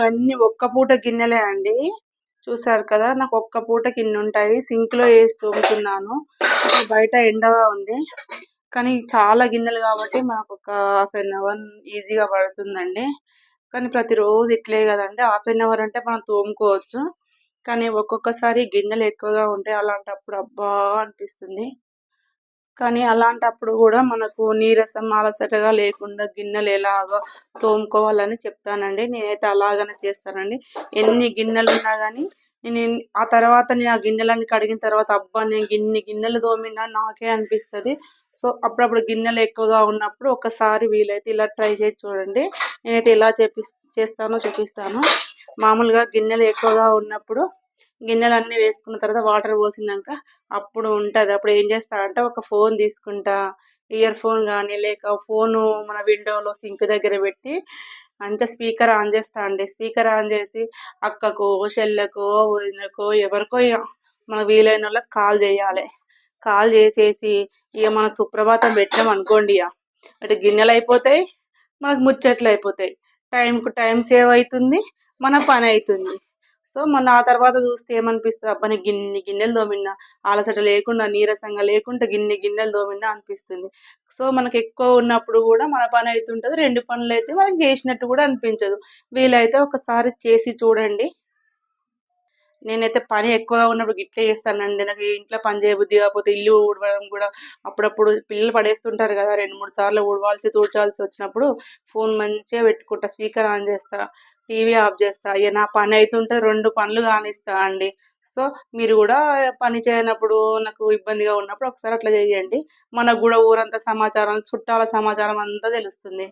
ఇవన్నీ ఒక్క పూట గిన్నెలే అండి. చూసారు కదా నాకు ఒక్క పూట గిన్నె ఉంటాయి సింక్లో వేసి తోముతున్నాను. బయట ఎండగా ఉంది. కానీ చాలా గిన్నెలు కాబట్టి మనకు ఒక హాఫ్ అన్ అవర్ ఈజీగా పడుతుందండి. కానీ ప్రతిరోజు ఇట్లే కదండి. హాఫ్ అన్ అవర్ అంటే మనం తోముకోవచ్చు. కానీ ఒక్కొక్కసారి గిన్నెలు ఎక్కువగా ఉంటాయి అలాంటప్పుడు అబ్బా అనిపిస్తుంది. కానీ అలాంటప్పుడు కూడా మనకు నీరసం అలసటగా లేకుండా గిన్నెలు ఎలాగో తోముకోవాలని చెప్తానండి. నేనైతే అలాగనే చేస్తానండి. ఎన్ని గిన్నెలు ఉన్నా కానీ నేను ఆ తర్వాత నేను ఆ గిన్నెలన్నీ కడిగిన తర్వాత అబ్బా! నేను గిన్నె గిన్నెలు తోమినా నాకే అనిపిస్తుంది. సో అప్పుడప్పుడు గిన్నెలు ఎక్కువగా ఉన్నప్పుడు ఒకసారి వీలైతే ఇలా ట్రై చేసి చూడండి. నేనైతే ఎలా చేపి చేస్తానో చూపిస్తాను. మామూలుగా గిన్నెలు ఎక్కువగా ఉన్నప్పుడు గిన్నెలన్నీ వేసుకున్న తర్వాత వాటర్ పోసినాక అప్పుడు ఉంటుంది. అప్పుడు ఏం చేస్తా అంటే ఒక ఫోన్ తీసుకుంటా ఇయర్ ఫోన్ కానీ లేక ఫోను మన విండోలో సింక్ దగ్గర పెట్టి అంతా స్పీకర్ ఆన్ చేస్తా అండి. స్పీకర్ ఆన్ చేసి అక్కకో చెల్లెకో వదినకో ఎవరికో ఇక మనకు వీలైన వాళ్ళకి కాల్ చేయాలి. కాల్ చేసేసి ఇక మన సుప్రభాతం పెట్టాం అనుకోండి ఇక అటు గిన్నెలు అయిపోతాయి మనకు ముచ్చట్లు అయిపోతాయి. టైంకు టైం సేవ్ అవుతుంది మన పని అవుతుంది సో మన ఆ తర్వాత చూస్తే ఏమనిపిస్తుంది? అబ్బా నేను గిన్నెలు తోమినా అలసట లేకుండా నీరసంగా లేకుండా గిన్నె గిన్నెలు తోమినా అనిపిస్తుంది. సో మనకు ఎక్కువ ఉన్నప్పుడు కూడా మన పని అవుతుంటుంది రెండు పనులు అయితే మనకి చేసినట్టు కూడా అనిపించదు. వీలైతే ఒకసారి చేసి చూడండి. నేనైతే పని ఎక్కువగా ఉన్నప్పుడు గిట్లే చేస్తానండి. నాకు ఇంట్లో పని చేయబుద్ధి కాకపోతే ఇల్లు ఊడవడం కూడా అప్పుడప్పుడు పిల్లలు పడేస్తుంటారు కదా రెండు మూడు సార్లు ఊడవాల్సి తూడ్చాల్సి వచ్చినప్పుడు ఫోన్ మంచిగా పెట్టుకుంటా స్పీకర్ ఆన్ చేస్తా. టీవీ ఆఫ్ చేస్తా. ఇక నా పని అవుతుంటే రెండు పనులు కానిస్తా అండి. సో మీరు కూడా పని చేయనప్పుడు నాకు ఇబ్బందిగా ఉన్నప్పుడు ఒకసారి అట్లా చేయండి. మనకు కూడా ఊరంతా సమాచారం చుట్టాల సమాచారం అంతా తెలుస్తుంది.